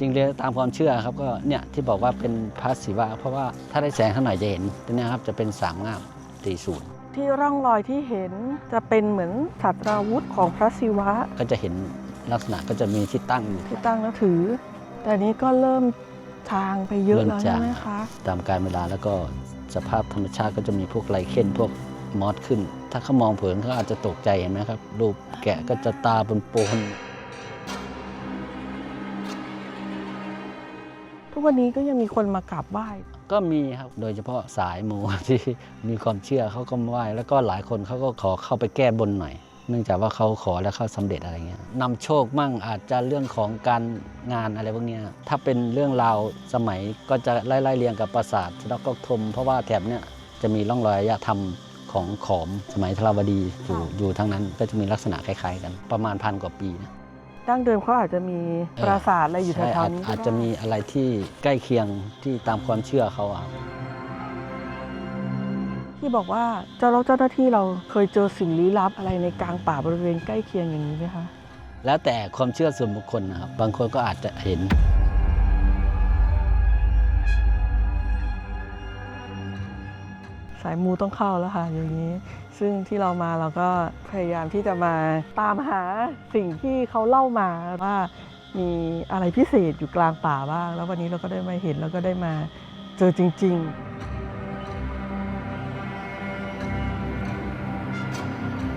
จริงๆตามความเชื่อครับก็เนี่ยที่บอกว่าเป็นพระศิวะ เพราะว่าถ้าได้แสงข้างหน่อยจะเห็นตัวเนี้ครับจะเป็นสามงามตีศูนย์ที่ร่องรอยที่เห็นจะเป็นเหมือนสัตราวุธของพระศิวะ ก็จะเห็นลักษณะก็จะมีที่ตั้งอยู่ที่ตั้งนับถือ แต่นี้ก็เริ่มทางไปเยอะแล้วเริ่มใช่จางไหมคะตามการเวลาแล้วก็สภาพธรรมชาติก็จะมีพวกไลเคนพวกมอสขึ้น ถ้าเขามองเผินเขาอาจจะตกใจเห็นไหมครับรูปแกะก็จะตาปน ทุกวันนี้ก็ยังมีคนมากราบไหว้ก็มีครับ โดยเฉพาะสายมูที่มีความเชื่อเขาก็มาไหว้ แล้วก็หลายคนเขาก็ขอเข้าไปแก้บนหน่อย เนื่องจากว่าเขาขอแล้วเขาสำเร็จอะไรเงี้ยนำโชคมั่งอาจจะเรื่องของการงานอะไรพวกเนี้ยถ้าเป็นเรื่องราวสมัยก็จะไล่เรียงกับปราสาทแล้วก็ทม เพราะว่าแถบเนี้ยจะมีร่องรอยอารยธรรมของขอมสมัยธรวดีอยู่อยู่ทั้งนั้นก็จะมีลักษณะคล้าย ๆ กันประมาณพันกว่าปีนะ ดั้งเดิมเขาอาจจะมีปราสาทอะไรอยู่ใช่แถอาวจๆนี้ก็อาจจะมีอะไรที่ใกล้เคียงที่ตามความเชื่อเขาอะครับที่บอกว่าเจ้าเราเจ้าหน้าที่เราเคยเจอสิ่งลี้ลับอะไรในกลางป่าบริเวณใกล้เคียงอย่างนี้ไหมคะแล้วแต่ความเชื่อส่วนบุคคลนะครับบางคนก็อาจจะเห็น สายมูต้องเข้าแล้วค่ะอย่างนี้ ซึ่งที่เรามาเราก็พยายามที่จะมาตามหาสิ่งที่เขาเล่ามาว่ามีอะไรพิเศษอยู่กลางป่าบ้าง แล้ววันนี้เราก็ได้มาเห็นแล้วก็ได้มาเจอจริง ๆ